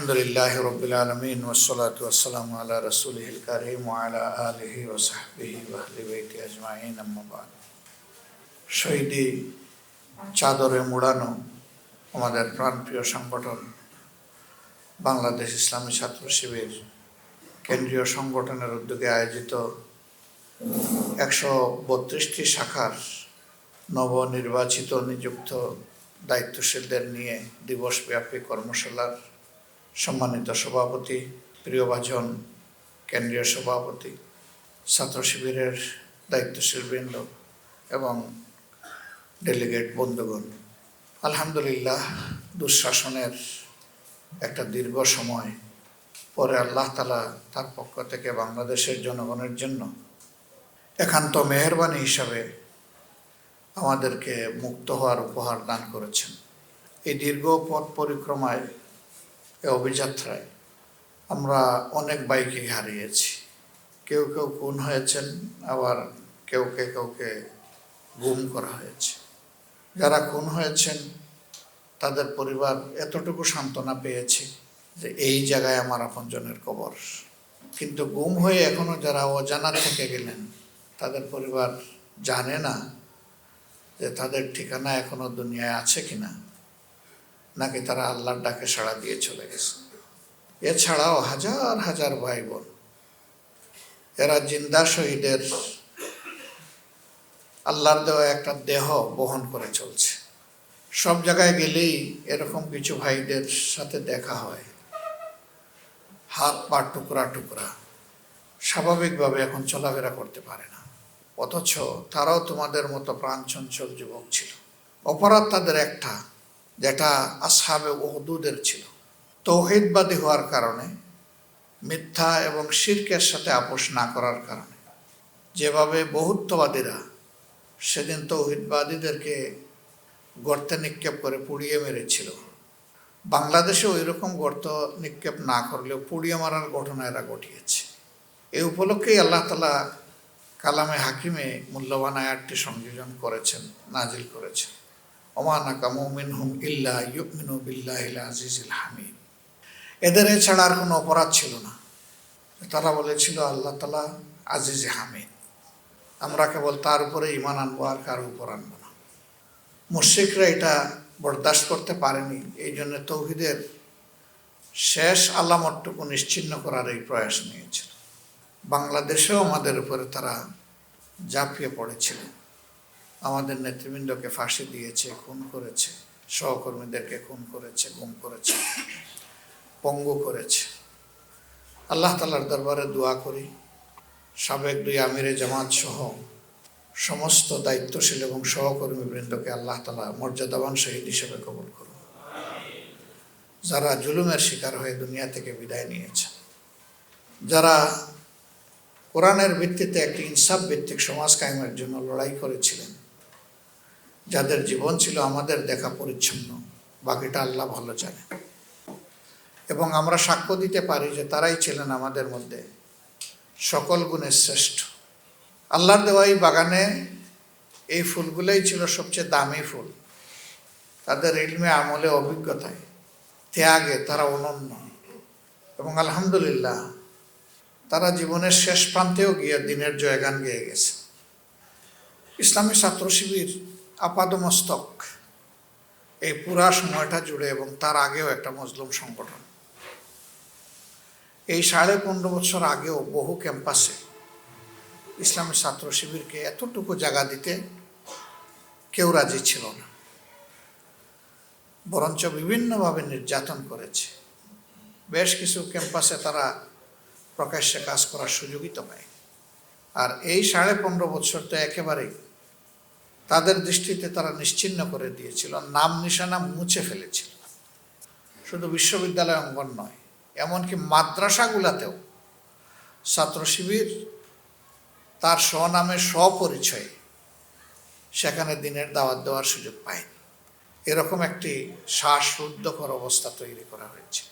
আলহামদুলিল্লাহ রবিল আলমিন ওসলাত ওসালাম আল্লাহ রসুলহিল করিম আলা আলহি ওসাহবিহি ওয়াহলিবাইতি আজমাইন আম্মাবাদ শহীদি চাদরে মোড়ানো আমাদের প্রাণপ্রিয় সংগঠন, বাংলাদেশ ইসলামী ছাত্র শিবির, কেন্দ্রীয় সংগঠনের উদ্যোগে আয়োজিত একশো বত্রিশটি শাখার নবনির্বাচিত নিযুক্ত দায়িত্বশীলদের নিয়ে দিবসব্যাপী কর্মশালার সম্মানিত সভাপতি, প্রিয়ভাজন, কেন্দ্রীয় সভাপতি ছাত্র শিবিরের দায়িত্বশীল বৃন্দ এবং ডেলিগেট বন্ধুগণ। আলহামদুলিল্লাহ, দুঃশাসনের একটা দীর্ঘ সময় পরে আল্লাহ তালা তার পক্ষ থেকে বাংলাদেশের জনগণের জন্য একান্ত মেহরবানি হিসাবে আমাদেরকে মুক্ত হওয়ার উপহার দান করেছেন। এই দীর্ঘ পথ পরিক্রমায় এ অভিযাত্রায়। আমরা অনেক বাইকে হারিয়েছি। কেউ কেউ খুন হয়েছেন, আবার কেউ কে কাউকে গুম করা হয়েছে। যারা খুন হয়েছেন, তাদের পরিবার এতটুকু সান্ত্বনা পেয়েছে যে এই জায়গায় আমার আপনজনের কবর। কিন্তু গুম হয়ে এখনও যারা অজানা থেকে গেলেন, তাদের পরিবার জানে না যে তাদের ঠিকানা এখনও দুনিয়ায় আছে কিনা। নাকি তারা আল্লাহর ডাকে সাড়া দিয়ে চলে গেছে। এছাড়াও হাজার হাজার ভাই বোন এরা জিন্দা শহীদের আল্লাহর দেওয়া একটা দেহ বহন করে চলছে। সব জায়গায় গেলেই এরকম কিছু ভাইদের সাথে দেখা হয়। হাত, পা, টুকরা টুকরা। স্বাভাবিকভাবে এখন চলাফেরা করতে পারে না। অথচ তারাও তোমাদের মতো প্রাণচঞ্চল যুবক ছিল। অপরাধ তাদের একটা। যেটা আসহাবে ওহদুদের ছিল। তৌহিদবাদী হওয়ার কারণে, মিথ্যা এবং শির্কের সাথে আপোষ না করার কারণে। যেভাবে বহুত্ববাদীরা সেদিন তৌহিদবাদীদেরকে গর্তে নিক্ষেপ করে পুড়িয়ে মেরেছিল। বাংলাদেশে ওই রকম গর্ত নিক্ষেপ না করলেও পুড়িয়ে মারার ঘটনা এরা ঘটিয়েছে। এই উপলক্ষেই আল্লাহ তালা কালামে হাকিমে মূল্যবান আয়াতটি সংযোজন করেছেন নাজিল করেছেন। ওমানাকা মমিন হুম ইল্লা ইউমিনু বিল্লাহ আজিজুল হামিদ। এদের এছাড়া আর কোনো অপরাধ ছিল না। তারা বলেছিল, আল্লাহ তালা আজিজ হামিদ। আমরা কেবল তার উপরে ইমান আনব আর কারও উপর আনব না। মুশ্রিকরা এটা বরদাস্ত করতে পারেনি। এই জন্য তৌহিদের শেষ আলামতটুকু নিশ্চিন্ন করার এই প্রয়াস নিয়েছিল। বাংলাদেশেও আমাদের উপরে তারা ঝাঁপিয়ে পড়েছিল। আমাদের নেতৃবৃন্দকে ফাঁসি দিয়েছে, খুন করেছে, সহকর্মীদেরকে খুন করেছে, গুম করেছে, পঙ্গু করেছে। আল্লাহ তালার দরবারে দোয়া করি, সাবেক দুই আমিরে জামাত সহ সমস্ত দায়িত্বশীল এবং সহকর্মী বৃন্দকে আল্লাহ তালা মর্যাদাবান শহীদ হিসেবে কবল করুন। যারা জুলুমের শিকার হয়ে দুনিয়া থেকে বিদায় নিয়েছে, যারা কোরআনের ভিত্তিতে একটি ইনসাফ ভিত্তিক সমাজ কায়েমের জন্য লড়াই করেছিলেন যাদের জীবন ছিল আমাদের দেখা পরিচ্ছন্ন, বাকিটা আল্লাহ ভালো জানে। এবং আমরা সাক্ষ্য দিতে পারি যে তারাই ছিলেন আমাদের মধ্যে সকল গুণের শ্রেষ্ঠ। আল্লাহর দেওয়া এই বাগানে এই ফুলগুলোই ছিল সবচেয়ে দামি ফুল। তাদের ইলমে আমলে অভিজ্ঞতায়, ত্যাগে তারা অনন্য। এবং আলহামদুলিল্লাহ, তারা জীবনের শেষ প্রান্তেও গিয়ে দিনের জয়গান গেয়ে গেছে। ইসলামী ছাত্র শিবির আপাদমস্তক। এই পুরা সময়টা জুড়ে এবং তার আগেও একটা মজলুম সংগঠন। এই সাড়ে পনেরো বছর আগেও বহু ক্যাম্পাসে ইসলামী ছাত্র শিবিরকে এতটুকু জায়গা দিতে কেউ রাজি ছিল না। বরঞ্চ বিভিন্নভাবে নির্যাতন করেছে। বেশ কিছু ক্যাম্পাসে তারা প্রকাশ্যে কাজ করার সুযোগই তো পায়। আর এই সাড়ে পনেরো বছর তো একেবারেই তাদের দৃষ্টিতে তারা নিশ্চিন্ন করে দিয়েছিল নাম নিশানা মুছে ফেলেছিল। শুধু বিশ্ববিদ্যালয় অঙ্গন নয়, এমনকি মাদ্রাসাগুলাতেও ছাত্র শিবির তার স্বনামে স্বপরিচয়ে সেখানে দিনের দাওয়াত দেওয়ার সুযোগ পায়নি। এরকম একটি শ্বাসরুদ্ধকর অবস্থা তৈরি করা হয়েছে।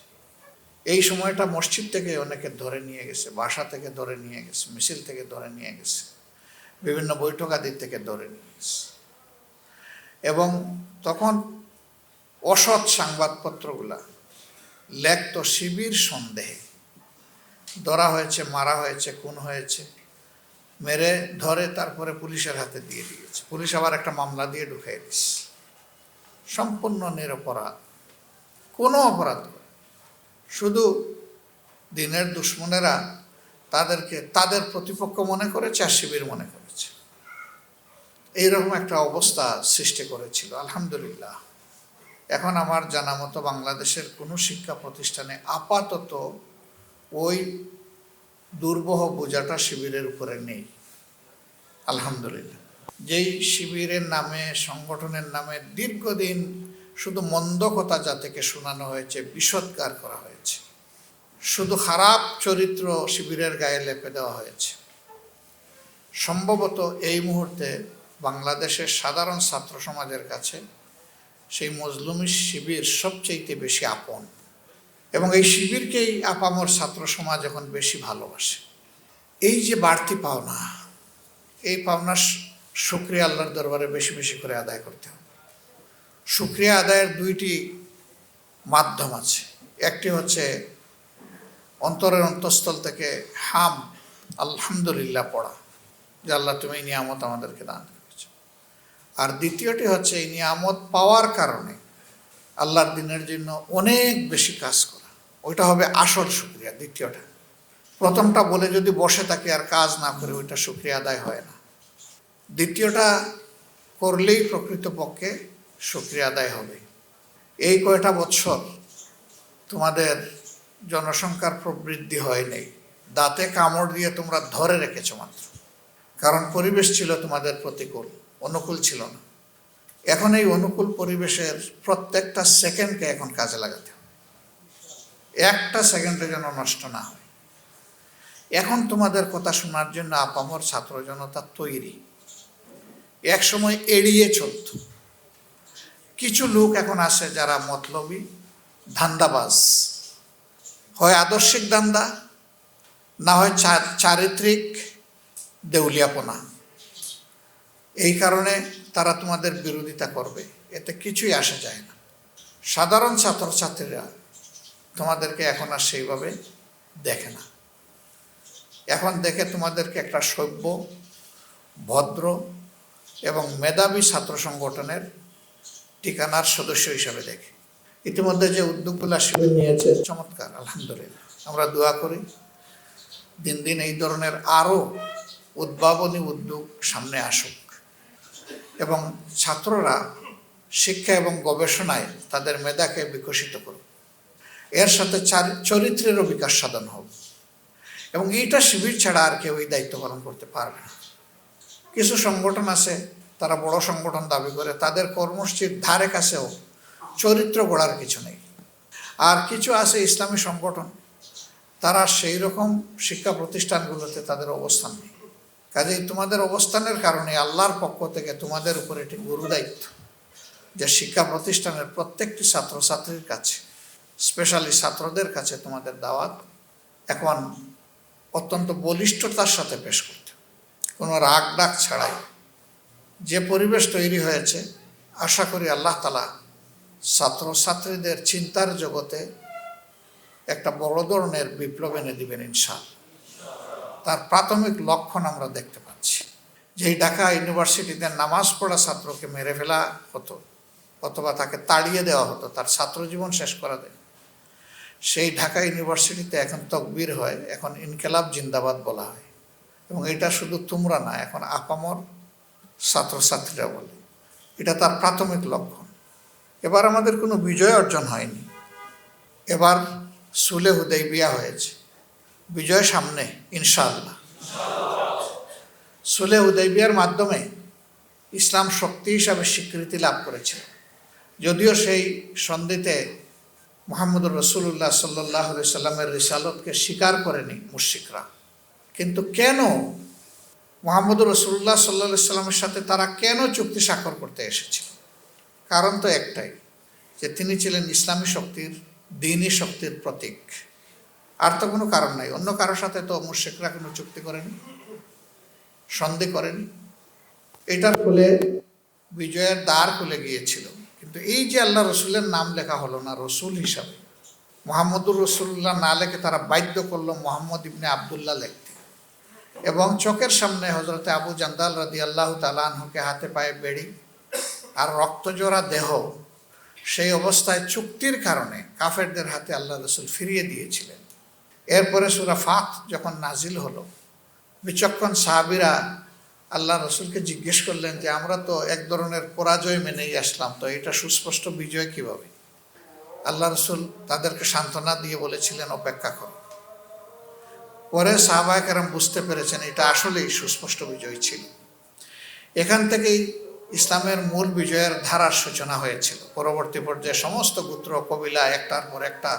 এই সময়টা মসজিদ থেকে অনেকে ধরে নিয়ে গেছে, বাসা থেকে ধরে নিয়ে গেছে, মিছিল থেকে ধরে নিয়ে গেছে, বিভিন্ন বৈঠকাদির থেকে ধরে নিয়ে গেছে। তখন অসৎ সংবাদপত্রগুলা লেখত শিবির সন্দেহে। ধরা হয়েছে, মারা হয়েছে, খুন হয়েছে, মেরে, ধরে, তারপরে পুলিশের হাতে দিয়ে দিয়েছে। পুলিশ আবার একটা মামলা দিয়ে ঢুকিয়ে দিচ্ছে সম্পূর্ণ নিরপরাধ। কোনো অপরাধ শুধু দিনের দুশ্মনেরা তাদেরকে, তাদের প্রতিপক্ষ মনে করেছে আর শিবির মনে করেছে। এইরকম একটা অবস্থা সৃষ্টি করেছিল, আলহামদুলিল্লাহ। এখন আমার জানা মতো বাংলাদেশের কোনো শিক্ষা প্রতিষ্ঠানে আপাতত ওই দুর্বহ বোঝাটা শিবিরের উপরে নেই, আলহামদুলিল্লাহ। যেই শিবিরের নামে, সংগঠনের নামে দীর্ঘদিন শুধু মন্দ কথা জাতিকে শোনানো হয়েছে বিষৎকার করা হয়েছে। শুধু খারাপ চরিত্র শিবিরের গায়ে লেপে দেওয়া হয়েছে। সম্ভবত এই মুহূর্তে বাংলাদেশের সাধারণ ছাত্র সমাজের কাছে সেই মজলুমি শিবির সবচেয়ে বেশি আপন। এবং এই শিবিরকেই আপামর ছাত্র সমাজ এখন বেশি ভালোবাসে। এই যে বাড়তি পাওনা, এই পাওনা শুক্রিয়া আল্লাহর দরবারে বেশি বেশি করে আদায় করতে হবে। শুক্রিয়া আদায়ের দুইটি মাধ্যম আছে। একটি হচ্ছে অন্তরের অন্তঃস্থল থেকে হাম, আলহামদুলিল্লাহ পড়া, যে আল্লাহ তুমি নিয়ামত আমাদেরকে দান আর দ্বিতীয়টি হচ্ছে এই নিয়ামত পাওয়ার কারণে আল্লাহর দিনের জন্য অনেক বেশি কাজ করা। ওইটা হবে আসল শুক্রিয়া দ্বিতীয়টা। প্রথমটা বলে যদি বসে থাকি আর কাজ না করে, ওইটা শুক্রিয়া আদায় হয় না। দ্বিতীয়টা করলেই প্রকৃতপক্ষে শুক্রিয়া আদায় হবে। এই কয়টা বছর তোমাদের জনসংখ্যার প্রবৃদ্ধি হয়নি দাঁতে কামড় দিয়ে তোমরা ধরে রেখেছো মাত্র। কারণ পরিবেশ ছিল তোমাদের প্রতিকূল। অনুকূল ছিল না। এখন এই অনুকূল পরিবেশের প্রত্যেকটা সেকেন্ডকে এখন কাজে লাগাতে হবে। একটা সেকেন্ডে যেন নষ্ট না হয়। এখন তোমাদের কথা শোনার জন্য আপামর ছাত্র জনতা তৈরি। এক সময় এড়িয়ে চলত। কিছু লোক এখন আসে যারা মতলবী, ধান্দাবাজ। হয় আদর্শিক দান্দা না হয় চারিত্রিক দেউলিয়াপনা। এই কারণে তারা তোমাদের বিরোধিতা করবে। এতে কিছুই আসা যায় না। সাধারণ ছাত্রছাত্রীরা তোমাদেরকে এখন আর সেইভাবে দেখে না। এখন দেখে তোমাদেরকে একটা সভ্য, ভদ্র এবং মেধাবী ছাত্র সংগঠনের ঠিকানার সদস্য হিসাবে দেখে। ইতিমধ্যে যে উদ্যোগগুলো শিবির নিয়েছে চমৎকার, আলহামদুলিল্লাহ। আমরা দোয়া করি, দিন দিন এই ধরনের আরও উদ্ভাবনী উদ্যোগ সামনে আসুক। এবং ছাত্ররা শিক্ষা এবং গবেষণায় তাদের মেধাকে বিকশিত করুক। এর সাথে চরিত্রেরও বিকাশ সাধন হোক। এবং এইটা শিবির ছাড়া আর কেউ এই দায়িত্ব পালন করতে পারবে না। কিছু সংগঠন আছে, তারা বড় সংগঠন দাবি করে, তাদের কর্মসূচির ধারে কাছেও চরিত্র গড়ার কিছু নেই। আর কিছু আছে ইসলামী সংগঠন, তারা সেই রকম শিক্ষা প্রতিষ্ঠানগুলোতে তাদের অবস্থান নেই। কাজেই তোমাদের অবস্থানের কারণে আল্লাহর পক্ষ থেকে তোমাদের উপর এটি গুরু দায়িত্ব, যে শিক্ষা প্রতিষ্ঠানের প্রত্যেকটি ছাত্রছাত্রীর কাছে, স্পেশালি ছাত্রদের কাছে তোমাদের দাওয়াত এখন অত্যন্ত বলিষ্ঠতার সাথে পেশ করতে। কোনো রাগ ডাক ছাড়াই যে পরিবেশ তৈরি হয়েছে, আশা করি আল্লাহ তালা ছাত্রছাত্রীদের চিন্তার জগতে একটা বড় ধরনের বিপ্লব এনে দিবেন ইনশাল তার প্রাথমিক লক্ষণ আমরা দেখতে পাচ্ছি। যেই ঢাকা ইউনিভার্সিটিতে নামাজ পড়া ছাত্রকে মেরে ফেলা হতো, অথবা তাকে তাড়িয়ে দেওয়া হতো, তার ছাত্র জীবন শেষ করা দেয় সেই ঢাকা ইউনিভার্সিটিতে এখন তকবির হয়, এখন ইনকেলাব জিন্দাবাদ বলা হয়। এবং এটা শুধু তোমরা না, এখন আপামর ছাত্রছাত্রীরা বলে। এটা তার প্রাথমিক লক্ষণ। এবার আমাদের কোনো বিজয় অর্জন হয়নি। এবার সুলে হুদেই বিয়া হয়েছে। বিজয় সামনে, ইনশাআল্লাহ। সুলে উদয়বিয়ার মাধ্যমে ইসলাম শক্তি হিসাবে স্বীকৃতি লাভ করেছে যদিও সেই সন্ধিতে মোহাম্মদুর রসুল্লাহ সাল্লাহ সাল্লামের রিসালতকে স্বীকার করেনি মুশিকরা কিন্তু কেন মোহাম্মদুর রসুল্লাহ সাল্লা সাল্লামের সাথে তারা কেন চুক্তি স্বাক্ষর করতে এসেছিল? কারণ তো একটাই, যে তিনি ছিলেন ইসলামী শক্তির দিনই শক্তির প্রতীক। আর তো কোনো কারণ নাই। অন্য কারোর সাথে তো মুর্শেকরা কোনো চুক্তি করেনি, সন্দেহ করেনি। এটার ফলে বিজয়ের দ্বার খুলে গিয়েছিল। কিন্তু এই যে আল্লাহ রসুলের নাম লেখা হলো না, রসুল হিসাবে, মোহাম্মদুর রসুল্লাহ না লেখে তারা বাধ্য করল মোহাম্মদ ইবনে আবদুল্লাহ লিখতে। এবং চোখের সামনে হজরতে আবু জান্দাল রাদি আল্লাহ তালানহুকে হাতে পায়ে বেড়ি আর রক্তজোড়া দেহ সেই অবস্থায় চুক্তির কারণে কাফেরদের হাতে আল্লাহ রসুল ফিরিয়ে দিয়েছিলেন। এরপরে সুরা ফাত যখন নাজিল হলো, বিচক্ষণ সাহাবিরা আল্লাহ রসুলকে জিজ্ঞেস করলেন যে, আমরা তো এক ধরনের পরাজয় মেনেই আসলাম, তো এটা সুস্পষ্ট বিজয় কীভাবে? আল্লাহ রসুল তাদেরকে সান্ত্বনা দিয়ে বলেছিলেন, অপেক্ষা কর। পরে সাহবায়কেরাম বুঝতে পেরেছেন, এটা আসলেই সুস্পষ্ট বিজয় ছিল। এখান থেকেই ইসলামের মূল বিজয়ের ধারার সূচনা হয়েছিল। পরবর্তী পর্যায়ে সমস্ত গোত্র, কবিলা, একটার পর একটা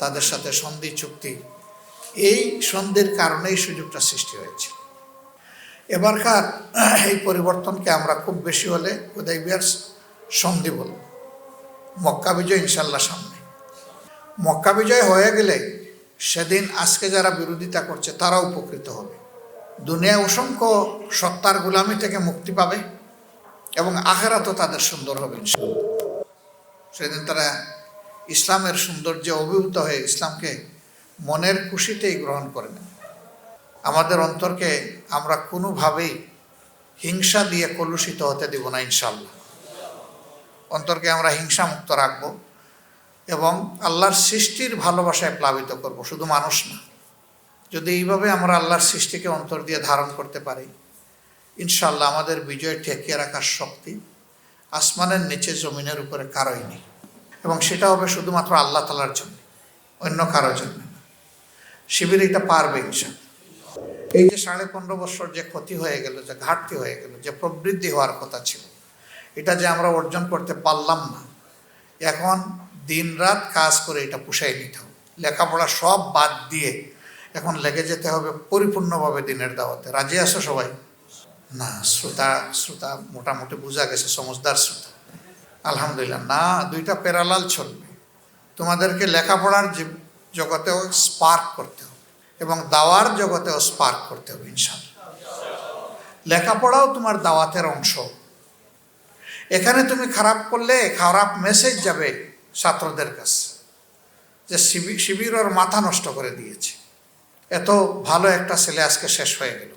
তাদের সাথে সন্ধি চুক্তি এই সন্ধির কারণেই সুযোগটা সৃষ্টি হয়েছে। এবারকার এই পরিবর্তনকে আমরা খুব বেশি হলে উদয়বিয়ার সন্ধি বলব। মক্কা বিজয় ইনশাল্লাহ সামনে। মক্কা বিজয় হয়ে গেলে সেদিন আজকে যারা বিরোধিতা করছে তারা উপকৃত হবে। দুনিয়া অসংখ্য সত্তার গোলামি থেকে মুক্তি পাবে এবং আখেরাতও তাদের সুন্দর হবে সেদিন তারা ইসলামের সৌন্দর্যে অভিভূত হয়ে ইসলামকে মনের খুশিতেই গ্রহণ করে নেন আমাদের অন্তরকে আমরা কোনোভাবেই হিংসা দিয়ে কলুষিত হতে দিব না ইনশাল্লাহ অন্তরকে আমরা হিংসা মুক্ত রাখব এবং আল্লাহর সৃষ্টির ভালোবাসায় প্লাবিত করব, শুধু মানুষ না। যদি এইভাবে আমরা আল্লাহর সৃষ্টিকে অন্তর দিয়ে ধারণ করতে পারি ইনশাল্লাহ আমাদের বিজয় ঠেকিয়ে রাখার শক্তি আসমানের নিচে জমিনের উপরে কারোই নেই। এবং সেটা হবে শুধুমাত্র আল্লাহ তালার জন্য, অন্য কারোর জন্য। শিবির এটা পারবে ইনশাল্লাহ এই যে সাড়ে পনেরো বছর যে ক্ষতি হয়ে গেল, যে ঘাটতি হয়ে গেল, যে প্রবৃদ্ধি হওয়ার কথা ছিল, এটা যে আমরা অর্জন করতে পারলাম না, এখন দিন রাত কাজ করে এটা পুষাই নিতে হবে। লেখাপড়া সব বাদ দিয়ে এখন লেগে যেতে হবে পরিপূর্ণভাবে দিনের দাওয়াতে। রাজি আছো সবাই? না, শ্রোতা শ্রোতা মোটামুটি বোঝা গেছে সমজদার শ্রোতা। আলহামদুলিল্লাহ, না, দুইটা পেরালাল চলবে। তোমাদেরকে লেখাপড়ার যে- জগতেও স্পার্ক করতে হবে এবং দাওয়ার জগতেও স্পার্ক করতে হবে ইনশাল্লাহ লেখাপড়াও তোমার দাওয়াতের অংশ। এখানে তুমি খারাপ করলে, খারাপ মেসেজ যাবে ছাত্রদের কাছে, যে শিবির শিবির ওর মাথা নষ্ট করে দিয়েছে। এত ভালো একটা ছেলে আজকে শেষ হয়ে গেল।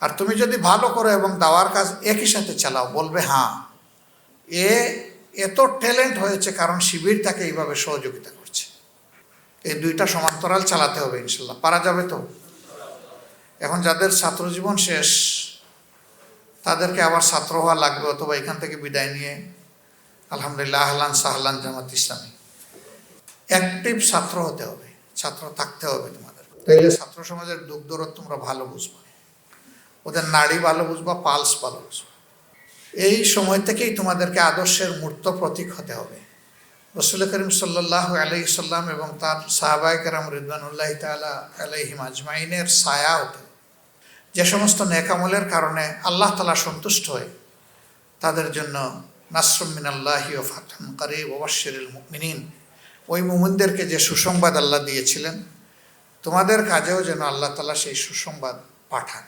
আর তুমি যদি ভালো করো এবং দাওয়ার কাজ একই সাথে চালাও, বলবে হ্যাঁ এ এত ট্যালেন্ট হয়েছে কারণ শিবির তাকে এইভাবে সহযোগিতা করছে। এই দুইটা সমান্তরাল চালাতে হবে ইনশাল্লাহ। পারা যাবে তো? এখন যাদের ছাত্র জীবন শেষ, তাদেরকে আবার ছাত্র হওয়া লাগবে অথবা এখান থেকে বিদায় নিয়ে। আলহামদুলিল্লাহ, আহলান সাহলান জামাত ইসলামী। অ্যাক্টিভ ছাত্র হতে হবে, ছাত্র থাকতে হবে তোমাদের। তাইলে ছাত্র সমাজের দুঃখ দরদ তোমরা ভালো বুঝবা। ওদের নাড়ি ভালো বুঝবা, পালস ভালো বুঝবা। এই সময় থেকেই তোমাদেরকে আদর্শের মূর্ত প্রতীক হতে হবে। রসুল করিম সাল্লাহ আলহি সাল্লাম এবং তার সাহাবাই কেরাম রিদবানুল্লাহ তালা আলহিম আজমাইনের ছায়া হতে। যে সমস্ত নেকামলের কারণে আল্লাহ তালা সন্তুষ্ট হয়ে, তাদের জন্য নাসরুম মিনাল্লাহি ও ফাতহান কারিব ওবাশিরুল মুমিনিন, ওই মুমিনদেরকে যে সুসংবাদ আল্লাহ দিয়েছিলেন, তোমাদের কাজেও যেন আল্লাহ তালা সেই সুসংবাদ পাঠান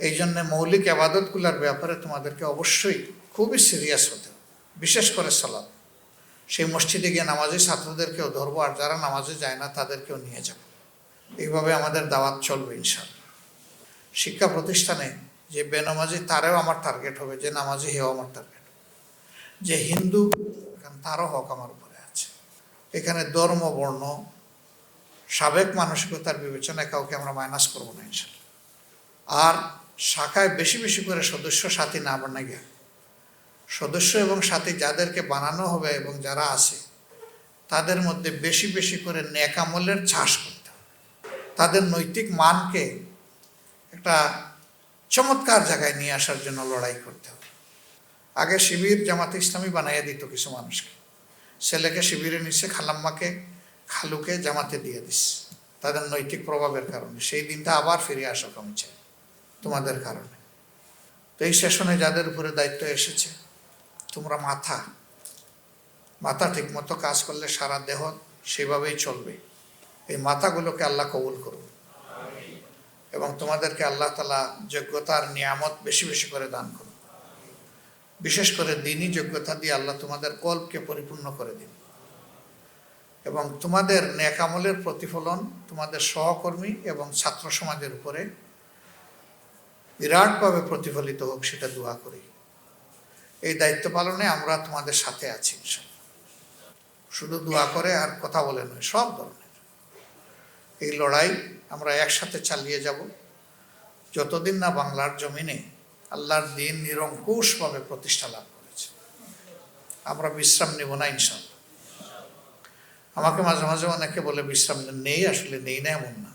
এই জন্যে মৌলিক আবাদতগুলোর ব্যাপারে তোমাদেরকে অবশ্যই খুবই সিরিয়াস হতে বিশেষ করে সালাদ সেই মসজিদে গিয়ে নামাজি ছাত্রদেরকেও ধরবো, আর যারা নামাজে যায় না তাদেরকেও নিয়ে যাব। এইভাবে আমাদের দাওয়াত চলবে ইনশাল্লাহ শিক্ষা প্রতিষ্ঠানে যে বেনামাজি, তারেও আমার টার্গেট হবে, যে নামাজি হেও আমার টার্গেট যে হিন্দু তারও হক আমার উপরে আছে। এখানে ধর্ম, বর্ণ, সাবেক মানসিকতার বিবেচনায় কাউকে আমরা মাইনাস করব না ইনশাল্লাহ আর শাখায় বেশি বেশি করে সদস্য সাথী না বানাই সদস্য এবং সাথী যাদেরকে বানানো হবে এবং যারা আছে, তাদের মধ্যে বেশি বেশি করে ন্যাকামলের চাষ করতে হবে। তাদের নৈতিক মানকে একটা চমৎকার জায়গায় নিয়ে আসার জন্য লড়াই করতে হবে। আগে শিবির জামাতে ইসলামী বানাইয়া দিত কিছু মানুষকে। ছেলেকে শিবিরে নিচ্ছে খালাম্মাকে, খালুকে জামাতে দিয়ে দিস। তাদের নৈতিক প্রভাবের কারণে। সেই দিনটা আবার ফিরে আসা কমছে তোমাদের কারণে। তো এই সেশনে যাদের উপরে দায়িত্ব এসেছে তোমরা মাথা মাথা ঠিকমতো কাজ করলে সারা দেহ সেভাবেই চলবে। এই মাথাগুলোকে আল্লাহ কবুল করুন। এবং তোমাদেরকে আল্লাহ তালা যোগ্যতার নিয়ামত বেশি বেশি করে দান করুন। বিশেষ করে দিনই যোগ্যতা দিয়ে আল্লাহ তোমাদের কল্পকে পরিপূর্ণ করে দিন। এবং তোমাদের ন্যাকামলের প্রতিফলন তোমাদের সহকর্মী এবং ছাত্র সমাজের উপরে বিরাটভাবে প্রতিফলিত হোক, সেটা দোয়া করি। এই দায়িত্ব পালনে আমরা তোমাদের সাথে আছি শুধু দোয়া করে আর কথা বলে নয়, সব ধরনের। এই লড়াই আমরা একসাথে চালিয়ে যাব। যতদিন না বাংলার জমিনে আল্লাহর দিন নিরঙ্কুশভাবে প্রতিষ্ঠা লাভ করেছে, আমরা বিশ্রাম নেব না ইনশাল্লাহ আমাকে মাঝে মাঝে অনেকে বলে, বিশ্রাম নেই, আসলে নেই না এমন না।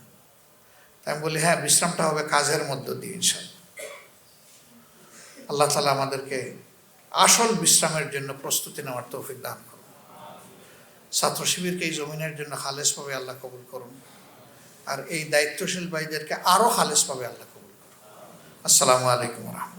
তাই আমি বলি হ্যাঁ বিশ্রামটা হবে কাজের মধ্য দিয়ে ইনশাল্লাহ আল্লাহ তালা আমাদেরকে আসল বিশ্রামের জন্য প্রস্তুতি নেওয়ার তৌফিক দান করুন। ছাত্র শিবিরকে এই জমিনের জন্য খালেসভাবে আল্লাহ কবুল করুন। আর এই দায়িত্বশীল ভাইদেরকে আরও খালেসভাবে আল্লাহ কবুল করুন। আসসালামু আলাইকুম রহমতুল্লাহ।